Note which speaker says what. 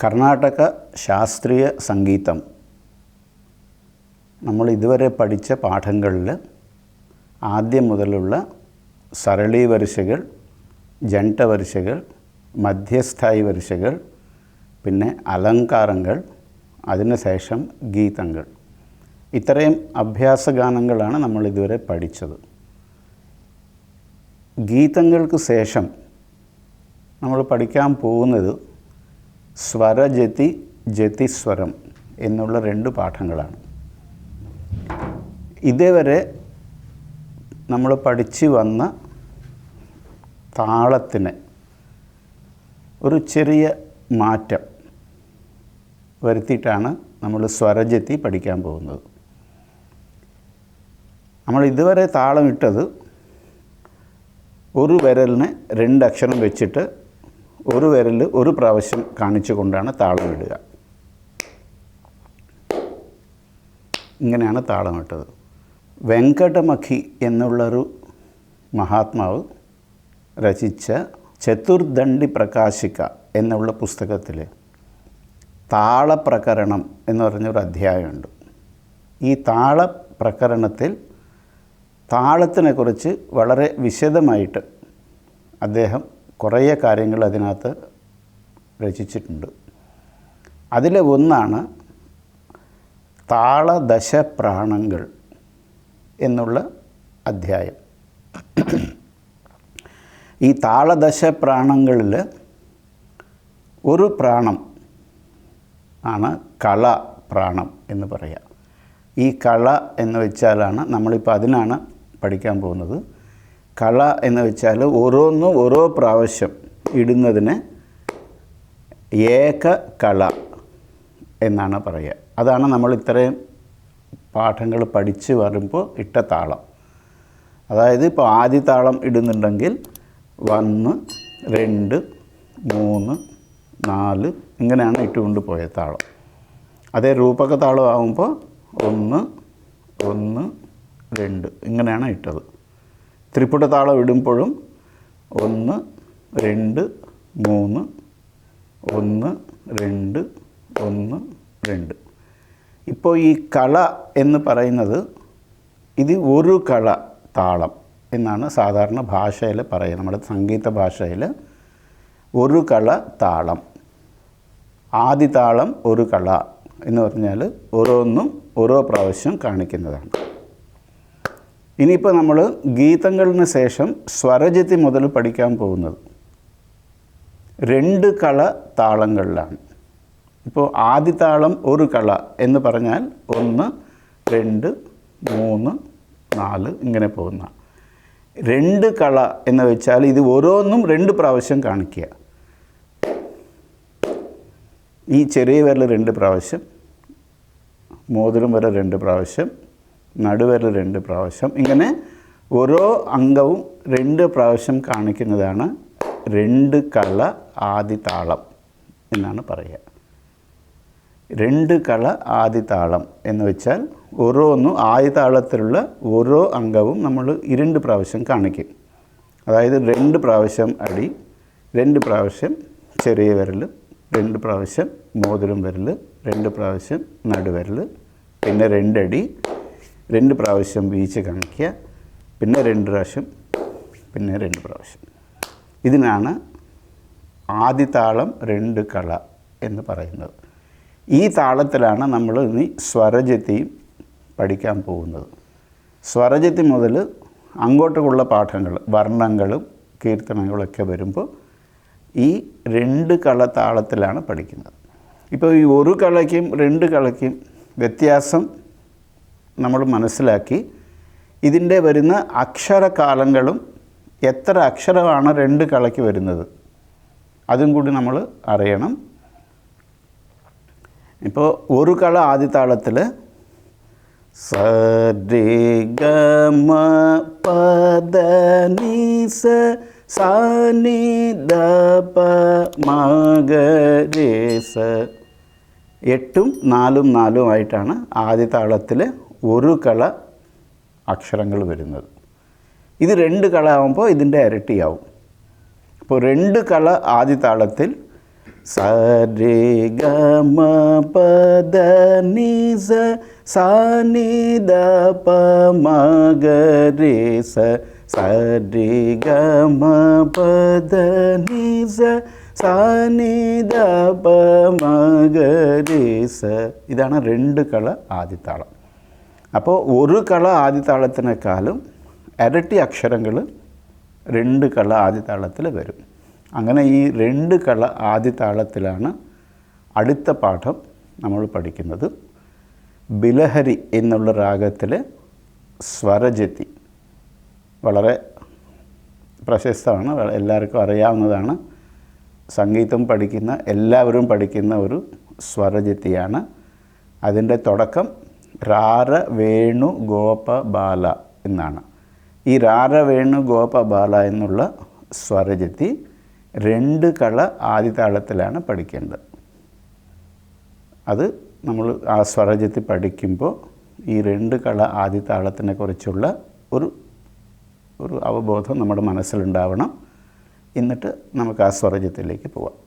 Speaker 1: കർണാടക ശാസ്ത്രീയ സംഗീതം. നമ്മൾ ഇതുവരെ പഠിച്ച പാഠങ്ങളിൽ ആദ്യം മുതലുള്ള സരളി വരിശകൾ ജണ്ട വരിശകൾ മധ്യസ്ഥായി വരിശകൾ പിന്നെ അലങ്കാരങ്ങൾ അതിനുശേഷം ഗീതങ്ങൾ. ഇത്രയും അഭ്യാസഗാനങ്ങളാണ് നമ്മൾ ഇതുവരെ പഠിച്ചത്. ഗീതങ്ങൾക്ക് ശേഷം നമ്മൾ പഠിക്കാൻ പോകുന്നത് സ്വരജതി ജതിസ്വരം എന്നുള്ള രണ്ട് പാഠങ്ങളാണ്. ഇതേവരെ നമ്മൾ പഠിച്ചു വന്ന താളത്തിന് ഒരു ചെറിയ മാറ്റം വരുത്തിയിട്ടാണ് നമ്മൾ സ്വരജത്തി പഠിക്കാൻ പോകുന്നത്. നമ്മൾ ഇതുവരെ താളമിട്ടത് ഒരു വിരലിന് രണ്ട് അക്ഷരം വെച്ചിട്ട് ഒരു വിരൽ ഒരു പ്രാവശ്യം കാണിച്ചു കൊണ്ടാണ് താളം ഇടുക. ഇങ്ങനെയാണ് താളമിട്ടത് വെങ്കടമഖി എന്നുള്ളൊരു മഹാത്മാവ് രചിച്ച ചതുർദണ്ഡി പ്രകാശിക്ക എന്നുള്ള പുസ്തകത്തിൽ താളപ്രകരണം എന്ന് പറഞ്ഞൊരു അധ്യായമുണ്ട്. ഈ താളപ്രകരണത്തിൽ താളത്തിനെക്കുറിച്ച് വളരെ വിശദമായിട്ട് അദ്ദേഹം കുറേ കാര്യങ്ങൾ അതിനകത്ത് രചിച്ചിട്ടുണ്ട്. അതിൽ ഒന്നാണ് താളദശപ്രാണങ്ങൾ എന്നുള്ള അധ്യായം. ഈ താളദശപ്രാണങ്ങളിൽ ഒരു പ്രാണം ആണ് കള പ്രാണം എന്ന് പറയുക. ഈ കള എന്ന് വെച്ചാലാണ് നമ്മളിപ്പോൾ അതിനാണ് പഠിക്കാൻ പോകുന്നത്. കള എന്ന് വെച്ചാൽ ഓരോന്നും ഓരോ പ്രാവശ്യം ഇടുന്നതിന് ഏക കള എന്നാണ് പറയുക. അതാണ് നമ്മൾ ഇത്രയും പാഠങ്ങൾ പഠിച്ച് വരുമ്പോൾ ഇട്ട താളം. അതായത് ഇപ്പോൾ ആദ്യ താളം ഇടുന്നുണ്ടെങ്കിൽ ഒന്ന് രണ്ട് മൂന്ന് നാല് ഇങ്ങനെയാണ് ഇട്ടുകൊണ്ട് പോയ താളം. അതേ രൂപക താളം ആകുമ്പോൾ ഒന്ന് ഒന്ന് രണ്ട് ഇങ്ങനെയാണ് ഇട്ടത്. ത്രിപുട താളം ഇടുമ്പോഴും ഒന്ന് രണ്ട് മൂന്ന് ഒന്ന് രണ്ട് ഒന്ന് രണ്ട്. ഇപ്പോൾ ഈ കള എന്ന് പറയുന്നത് ഇത് ഒരു കള താളം എന്നാണ് സാധാരണ ഭാഷയിൽ പറയുക നമ്മുടെ സംഗീത ഭാഷയിൽ ഒരു കള താളം. ആദ്യ താളം ഒരു കള എന്ന് പറഞ്ഞാൽ ഓരോന്നും ഓരോ പ്രാവശ്യം കാണിക്കുന്നതാണ്. ഇനിയിപ്പോൾ നമ്മൾ ഗീതങ്ങളിന് ശേഷം സ്വരജതി മുതൽ പഠിക്കാൻ പോകുന്നത്. രണ്ട് കള താളങ്ങളിലാണ്. ഇപ്പോൾ ആദ്യ താളം ഒരു കള എന്ന് പറഞ്ഞാൽ ഒന്ന് രണ്ട് മൂന്ന് നാല് ഇങ്ങനെ പോകുന്ന. രണ്ട് കള എന്ന് വെച്ചാൽ ഇത് ഓരോന്നും രണ്ട് പ്രാവശ്യം കാണിക്കുക. ഈ ചെറിയ വിരൽ രണ്ട് പ്രാവശ്യം മോതിരം വരെ രണ്ട് പ്രാവശ്യം നടുവിരൽ രണ്ട് പ്രാവശ്യം. ഇങ്ങനെ ഓരോ അംഗവും രണ്ട് പ്രാവശ്യം കാണിക്കുന്നതാണ് രണ്ട് കള ആദി താളം എന്നാണ് പറയുക. രണ്ട് കള ആദി താളം എന്ന് വെച്ചാൽ ഓരോന്നും ആദ്യ താളത്തിലുള്ള ഓരോ അംഗവും നമ്മൾ രണ്ട് പ്രാവശ്യം കാണിക്കും. അതായത് രണ്ട് പ്രാവശ്യം അടി രണ്ട് പ്രാവശ്യം ചെറിയ വിരൽ രണ്ട് പ്രാവശ്യം മോതിരം വിരൽ രണ്ട് പ്രാവശ്യം നടുവിരൽ പിന്നെ രണ്ടടി രണ്ട് പ്രാവശ്യം വീഴ്ച കാണിക്കുക പിന്നെ രണ്ട് പ്രാവശ്യം പിന്നെ രണ്ട് പ്രാവശ്യം. ഇതിനാണ് ആദിതാളം രണ്ട് കള എന്ന് പറയുന്നത്. ഈ താളത്തിലാണ് നമ്മൾ ഇനി സ്വരജത്തിയും പഠിക്കാൻ പോകുന്നത്. സ്വരജത്തി മുതൽ അങ്ങോട്ടുള്ള പാഠങ്ങൾ വർണങ്ങളും കീർത്തനങ്ങളൊക്കെ വരുമ്പോൾ ഈ രണ്ട് കള താളത്തിലാണ് പഠിക്കുന്നത്. ഇപ്പോൾ ഈ ഒരു കളയ്ക്കും രണ്ട് കളയ്ക്കും വ്യത്യാസം നമ്മൾ മനസ്സിലാക്കി ഇതിന്റെ വരുന്ന അക്ഷരകാലങ്ങളും എത്ര അക്ഷരമാണ് രണ്ട് കളയ്ക്ക് വരുന്നത്. അതും കൂടി നമ്മൾ അറിയണം. ഇപ്പോൾ ഒരു കള ആദ്യ താളത്തിൽ സ ഗ മ പദ നി സ സ നി ദ പ മ ഗ രേ സ എട്ടും നാലും നാലും ആയിട്ടാണ് ആദ്യ താളത്തിൽ ഒരു കള അക്ഷരങ്ങൾ വരുന്നത്. ഇത് രണ്ട് കള ആകുമ്പോൾ ഇതിന്റെ ഇരട്ടിയാവും. അപ്പോൾ രണ്ട് കള ആദ്യ താളത്തിൽ സരി ഗമ പദ നിസ ദ പ മഗരി സ സരി ഗമ പദ നിസ ദ പ മഗരി സ ഇതാണ് രണ്ട് കള ആദിത്താളം അപ്പോൾ ഒരു കള ആദിത്താളത്തിനേക്കാളും ഇരട്ടി അക്ഷരങ്ങൾ രണ്ട് കള ആദിത്താളത്തിൽ വരും. അങ്ങനെ ഈ രണ്ട് കള ആദിതാളത്തിലാണ് അടുത്ത പാഠം നമ്മൾ പഠിക്കുന്നത്. ബിലഹരി എന്നുള്ള രാഗത്തിൽ സ്വരജതി വളരെ പ്രശസ്തമാണ് എല്ലാവർക്കും അറിയാവുന്നതാണ്. സംഗീതം പഠിക്കുന്ന എല്ലാവരും പഠിക്കുന്ന ഒരു സ്വരജത്തിയാണ് അതിന്റെ തുടക്കം രാര വേണു ഗോപ ബാല എന്നാണ്. ഈ രാര വേണു ഗോപ ബാല എന്നുള്ള സ്വരജത്തി രണ്ട് കള ആദിതാളത്തിലാണ് പഠിക്കേണ്ടത്. അത് നമ്മൾ ആ സ്വരജത്തി പഠിക്കുമ്പോൾ ഈ രണ്ട് കള ആദിതാളത്തിനെ കുറിച്ചുള്ള ഒരു ഒരു അവബോധം നമ്മുടെ മനസ്സിലുണ്ടാവണം. എന്നിട്ട് നമുക്ക് ആ സ്വരജത്തിലേക്ക് പോവാം.